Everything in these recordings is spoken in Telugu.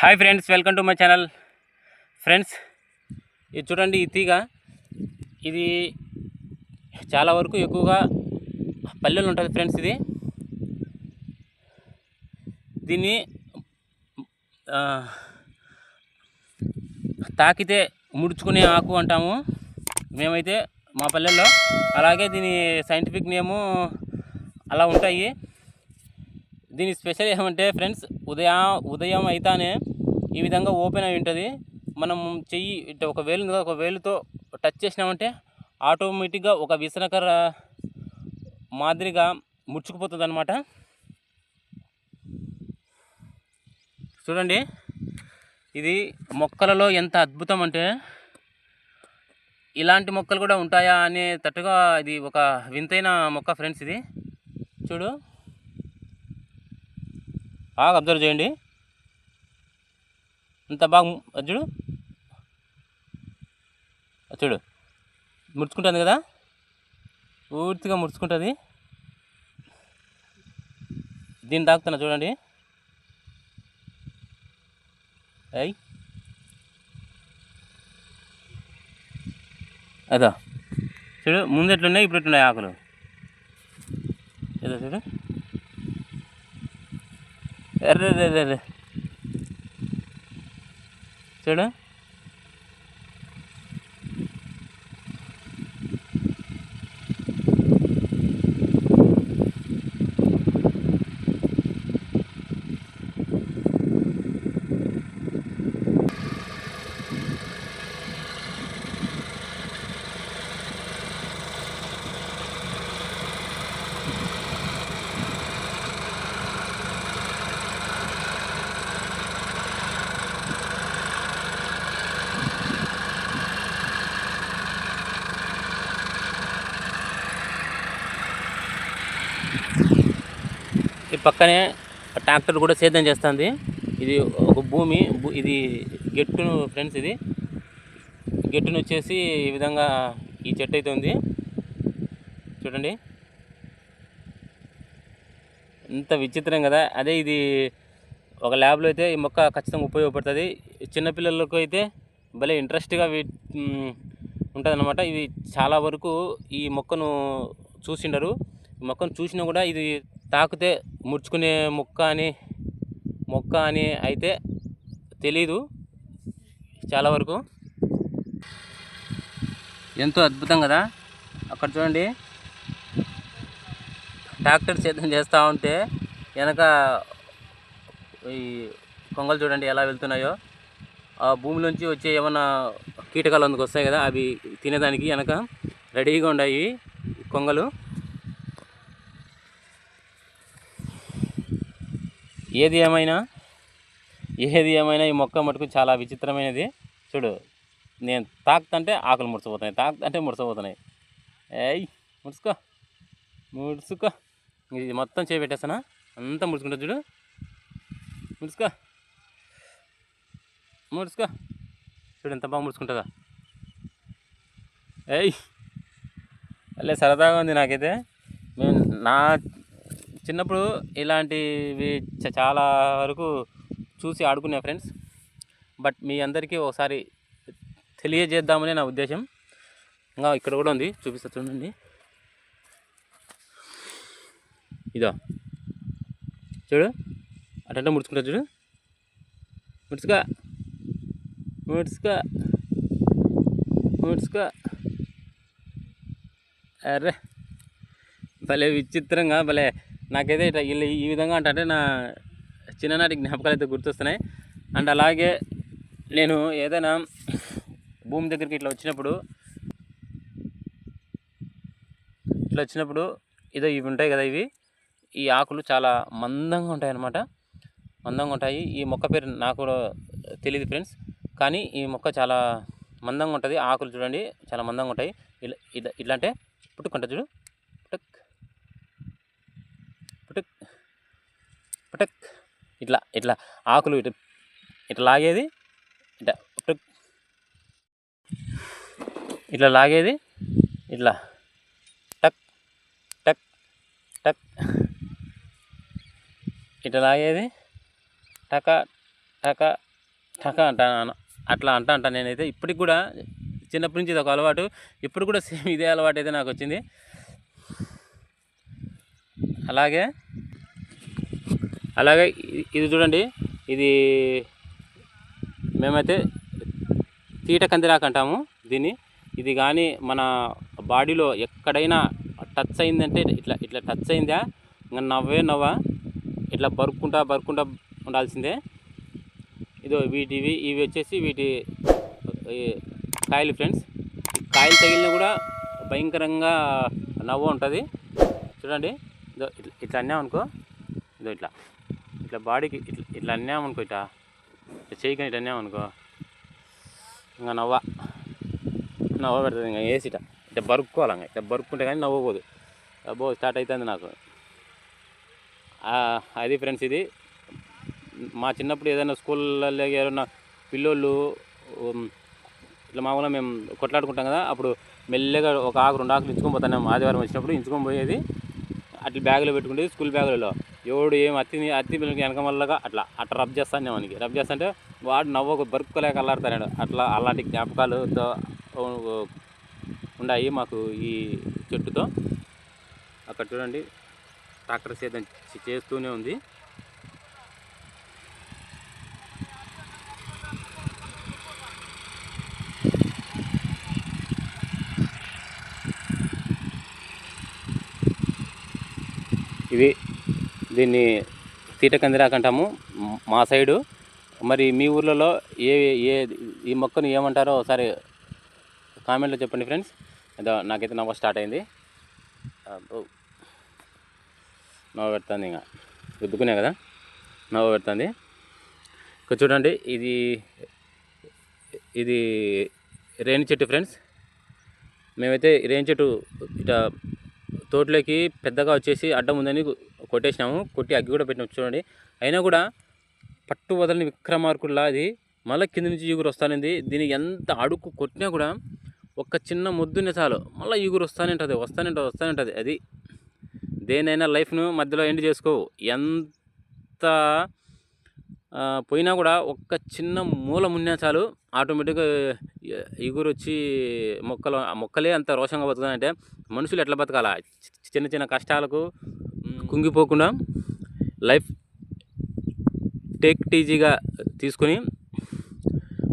Hi friends welcome to my channel. Friends ఇది చూడండి ఈ తీగ. ఇది చాలా వరకు ఎక్కువగా పల్లెలు ఉంటుంది ఫ్రెండ్స్ ఇది. దీన్ని తాకితే ముడుచుకునే ఆకు అంటాము. మేమైతే మా పల్లెల్లో. అలాగే దీని సైంటిఫిక్ నేము అలా ఉంటాయి. దీని స్పెషల్ ఏమంటే ఫ్రెండ్స్ ఉదయం ఉదయం అయితేనే ఈ విధంగా ఓపెన్ అయి ఉంటుంది. మనం చెయ్యి ఒక వేలు ఒక వేలుతో టచ్ చేసినామంటే ఆటోమేటిక్గా ఒక విసనకర మాదిరిగా ముడుచుకుపోతుంది అనమాట చూడండి ఇది మొక్కలలో ఎంత అద్భుతం అంటే ఇలాంటి మొక్కలు కూడా ఉంటాయా అనే తట్టుగా ఇది ఒక వింతైన మొక్క ఫ్రెండ్స్ ఇది. చూడు. బాగా అబ్జర్వ్ చేయండి. అంత బాగా చూడు. చూడు. ముడుచుకుంటుంది కదా? పూర్తిగా ముడుచుకుంటుంది. దీన్ని తాకుతున్నా చూడండి. అయ్యి అదా. చూడు ముందు ఎట్లున్నాయి ఇప్పుడు ఎట్లున్నాయి ఆకులు? ఏదో చూడు. ఎర్ర చూడు ఈ పక్కనే ట్రాక్టర్ కూడా సేద్యం చేస్తుంది. ఇది ఒక భూమి భూ- ఇది గెట్టును ఫ్రెండ్స్ ఇది. గెట్టును వచ్చేసి ఈ విధంగా ఈ చెట్టు అయితే ఉంది. చూడండి. ఇంత విచిత్రం కదా. అదే ఇది ఒక ల్యాబ్లో అయితే ఈ మొక్క ఖచ్చితంగా ఉపయోగపడుతుంది. చిన్నపిల్లలకు అయితే భలే ఇంట్రెస్ట్గా ఉంటుంది అనమాట ఇది చాలా వరకు ఈ మొక్కను చూసిండరు. ఈ మొక్కను చూసినా కూడా ఇది తాకితే ముడుచుకునే మొక్క అని మొక్క అని అయితే తెలీదు చాలా వరకు. ఎంతో అద్భుతం కదా? అక్కడ చూడండి. ట్రాక్టర్ సేద్యం చేస్తూ ఉంటే వెనక ఈ కొంగలు చూడండి ఎలా వెళ్తున్నాయో. ఆ భూమిలోంచి వచ్చే ఏమన్నా కీటకాలు అందుకు వస్తాయి కదా అవి తినేదానికి వెనక రెడీగా ఉన్నాయి కొంగలు. ఏది ఏమైనా ఏది ఏమైనా ఈ మొక్క మటుకు చాలా విచిత్రమైనది. చూడు నేను తాకుతంటే ఆకులు ముడిచిపోతున్నాయి తాకుతంటే ముడిచిపోతున్నాయి ఏయ్ ముడుచుకో ముడుచుకో. ఇది మొత్తం చేపెట్టేస్తానా అంతా ముడుచుకుంటా చూడు. ముడుచుకో ముడుచుకో. చూడు ఎంత బాగా ముడుచుకుంటుందా. ఏయ్ అల్లే సరదాగా ఉంది నాకైతే. మేము నా చిన్నప్పుడు ఇలాంటివి చ- చాలా వరకు చూసి ఆడుకునే ఫ్రెండ్స్. బట్ మీ అందరికీ ఒకసారి తెలియజేద్దామనే నా ఉద్దేశం. ఇంకా ఇక్కడ కూడా ఉంది. చూపిస్తా చూడండి. ఇదో. చూడు. అటంటే ముడుచుకుంటా చూడు. ముడుచుకా. ముడుచుకా. ముడుచుకా. అరే. భలే విచిత్రంగా భలే నాకైతే ఇట్లా వీళ్ళు ఈ విధంగా అంటే నా చిన్ననాటి జ్ఞాపకాలు అయితే గుర్తొస్తున్నాయి. అండ్ అలాగే నేను ఏదైనా భూమి దగ్గరికి ఇట్లా వచ్చినప్పుడు ఇట్లా వచ్చినప్పుడు ఇదో ఇవి ఉంటాయి కదా ఇవి. ఈ ఆకులు చాలా మందంగా ఉంటాయి అన్నమాట. మందంగా ఉంటాయి. ఈ మొక్క పేరు నాకు కూడా తెలియదు ఫ్రెండ్స్. కానీ ఈ మొక్క చాలా మందంగా ఉంటుంది. ఆకులు చూడండి చాలా మందంగా ఉంటాయి. ఇలా ఇట్లా ఇట్లా అంటే పుట్టుకుంటా చూడు. పుటక్ పుటక్. ఇట్లా ఇట్లా ఆకులు ఇట్లా ఇట్లా లాగేది ఇట్లా పుటక్. ఇట్లా లాగేది ఇట్లా టక్ టక్ టక్. ఇట్లా లాగేది టక టక టక అంటాను అట్లా అంటా అంటాను నేనైతే ఇప్పటికి కూడా చిన్నప్పటి నుంచి ఇది ఒక అలవాటు. ఇప్పుడు కూడా సేమ్ ఇదే అలవాటు అయితే నాకు వచ్చింది. అలాగే అలాగే ఇది చూడండి ఇది మేమైతే తీట కందిరాకు అంటాము దీన్ని. ఇది కానీ మన బాడీలో ఎక్కడైనా టచ్ అయిందంటే ఇట్లా ఇట్లా టచ్ అయిందా? ఇంకా నవ్వే నవ్వ ఇట్లా బరుక్కుంటా బరుక్కుంటా ఉండాల్సిందే. ఇదో వీటివి ఇవి వచ్చేసి వీటి కాయలు ఫ్రెండ్స్. కాయలు తగిలినా కూడా భయంకరంగా నవ్వు ఉంటుంది. చూడండి. ఇట్లా ఇట్లా అన్నామనుకో ఇదో ఇట్లా. ఇట్లా బాడీకి ఇట్లా ఇట్లా అన్నామనుకో ఇట్లా. ఇట్లా చేయకని ఇట్లా అన్నామనుకో ఇంకా నవ్వ నవ్వ పెడుతుంది ఇంకా వేసి ఇట్లా. ఇట్లా బరుక్కోవాలి ఇంకా ఇట్లా బరుక్కుంటే కానీ నవ్వకూడదు అబ్బో స్టార్ట్ అవుతుంది నాకు. అది ఫ్రెండ్స్ ఇది. మా చిన్నప్పుడు ఏదైనా స్కూళ్ళల్లో ఏదైనా పిల్లోళ్ళు ఇట్లా మామూలుగా మేము కొట్లాడుకుంటాం కదా అప్పుడు మెల్లగా ఒక ఆకు రెండు ఆకులు ఇంచుకొని పోతాం ఆదివారం వచ్చినప్పుడు. ఇంచుకొని పోయేది అట్లా బ్యాగులో పెట్టుకుంటే స్కూల్ బ్యాగులలో. ఎవడు ఏం అత్తి అత్తి పిల్లలకి వెనక మళ్ళగా అట్లా అట్లా రబ్ చేస్తాను మనకి రబ్ చేస్తుంటే వాడు నవ్వకు బరుక్కోలేక అల్లాడతాడు. అట్లా అలాంటి జ్ఞాపకాలుతో ఉన్నాయి మాకు ఈ చెట్టుతో. అక్కడ చూడండి ట్రాక్టర్ సేద్యం చేస్తూనే ఉంది. ఇవి దీన్ని తీటకందిరాకు అంటాము. మా సైడు మరి మీ ఊర్లలో ఏ ఏ ఈ మొక్కను ఏమంటారో ఒకసారి కామెంట్లో చెప్పండి ఫ్రెండ్స్. ఏదో నాకైతే నవ్వ స్టార్ట్ అయింది. నవ్వు పెడుతుంది ఇంకా. రుద్దుకునే కదా? నవ్వ పెడుతుంది. ఇక్కడ చూడండి ఇది ఇది రేణి చెట్టు ఫ్రెండ్స్. మేమైతే రేణి చెట్టు ఇట తోటలోకి పెద్దగా వచ్చేసి అడ్డం ఉందని కొట్టేసినాము. కొట్టి అగ్గి కూడా పెట్టినాం చూడండి. అయినా కూడా పట్టు వదలని విక్రమార్కుల్లా అది మళ్ళీ కింద నుంచి ఈగురు వస్తానింది. దీన్ని ఎంత అడుగు కొట్టినా కూడా ఒక చిన్న ముద్దునే చాలు. మళ్ళీ ఈగురు వస్తానే ఉంటుంది వస్తానే ఉంటుంది వస్తానే ఉంటుంది అది దేనైనా లైఫ్ను మధ్యలో ఎండ్ చేసుకోవు ఎంత పోయినా కూడా ఒక్క చిన్న మూల మున్నా చాలు ఆటోమేటిక్గా ఎగురు వచ్చి మొక్కలు ఆ మొక్కలే అంత రోషంగా బతుకుతాయంటే మనుషులు ఎట్లా బతకాలా? చి- చిన్న చిన్న కష్టాలకు కుంగిపోకుండా లైఫ్ టేక్ టీజీగా తీసుకొని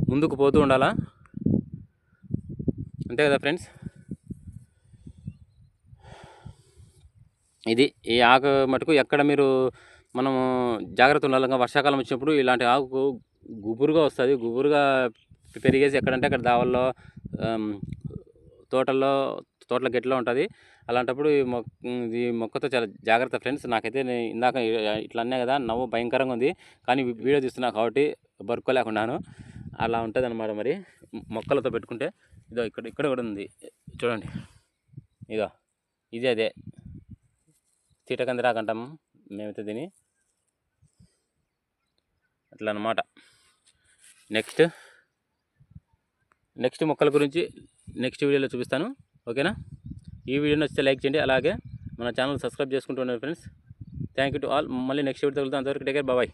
ముందుకు పోతూ ఉండాలా. అంతే కదా ఫ్రెండ్స్? ఇది ఈ ఆకు మటుకు ఎక్కడ మీరు మనము జాగ్రత్త ఉండాలి ఇంకా వర్షాకాలం వచ్చినప్పుడు ఇలాంటి ఆకు గుబురుగా వస్తుంది. గుబురుగా పెరిగేసి ఎక్కడంటే అక్కడ దావల్లో తోటల్లో తోటల గట్టిలో ఉంటుంది. అలాంటప్పుడు ఈ మొక్క ఈ మొక్కతో చాలా జాగ్రత్త ఫ్రెండ్స్. నాకైతే ఇందాక ఇట్లా అన్నా కదా నవ్వు భయంకరంగా ఉంది. కానీ వీడియో తీస్తున్నా కాబట్టి బరుకోలేకున్నాను అలా ఉంటుంది అనమాట మరి మొక్కలతో పెట్టుకుంటే. ఇదో ఇక్కడ ఇక్కడ కూడా ఉంది. చూడండి. ఇదో. ఇదే అదే. తీటకందిరాకంటాము మేమైతే దీన్ని అట్లా అనమాట నెక్స్ట్ నెక్స్ట్ మొక్కల గురించి నెక్స్ట్ వీడియోలో చూపిస్తాను. ఓకేనా ఈ వీడియో నచ్చితే లైక్ చేయండి. అలాగే మన ఛానల్ సబ్స్క్రైబ్ చేసుకుంటూ friends thank you to all మళ్ళీ నెక్స్ట్ వీడియో తగులుతాం అంతవరకు టేకర్ బాయ్